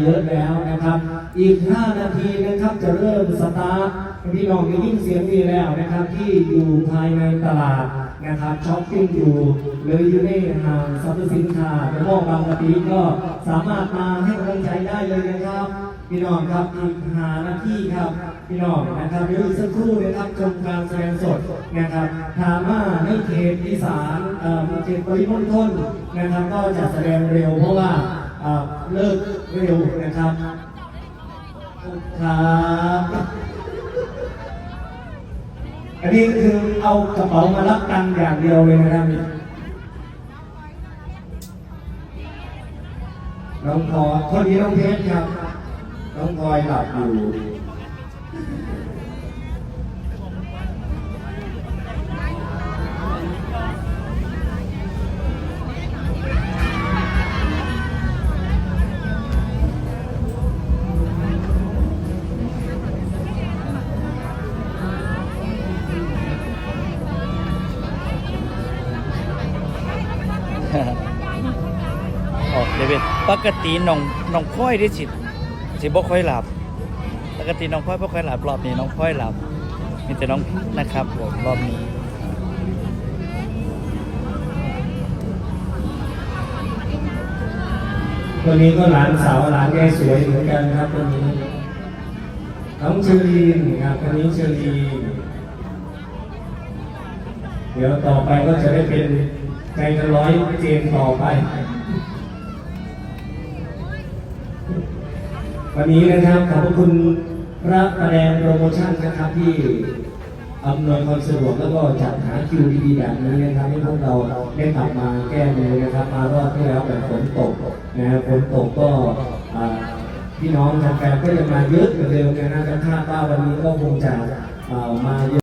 เยอะแล้วนะครับ อีก 5 นาทีนะครับจะเริ่มสตาร์ทพี่น้องได้ยินเสียงดีแล้วนะครับ ที่อยู่ภายในตลาดนะครับช้อปปิ้งอยู่หรือยู่ในห้างสรรพสินค้าจะมองบางกะปิก็สามารถมาให้กำลังใจได้เลยนะครับ พี่น้องครับอีกหานาทีครับพี่น้องนะครับเดี๋ยวอีกสักครู่นะครับชมการแสดงสดนะครับถามว่าในเขตอีสานเอ่อเขตปริมณฑลนะครับ ก็จะแสดงเร็วเพราะว่า เลิกเร็วนะครับครับอันนี้คือเอากระเป๋ามารับตังค์อย่างเดียวเลยนะครับนี่น้องพอคนนี้น้องเพชรครับ น้องพลอยหลับอยู่ ออกเลยเว้ยปกติน้องน้องพ้อยได้สิสิบ่ค่อยหลับ ปกติน้องพ้อยบ่ค่อยหลับรอบนี้น้องพ้อยหลับ มีแต่น้องนะครับผมรอบนี้ตัวนี้ก็หลานสาวหลานแม่สวยเหมือนกันครับตัวนี้น้องเชอรีนครับคนนี้เชอรีน เดี๋ยวต่อไปก็จะได้เป็นใจกระร้อยเจนต่อไป วันนี้นะครับขอบพระคุณพระประแดงโปรโมชั่นนะครับที่อำนวยความสะดวกแล้วก็จัดหาคิวดีๆแบบนี้นะครับให้พวกเราได้กลับมาแก้มือนะครับมารอบที่แล้วแบบฝนตกนะครับฝนตกก็พี่น้องแฟนก็ยังมาเยอะเหมือนเดิมนะครับคาดว่าวันนี้ก็คงจะมาเยอะ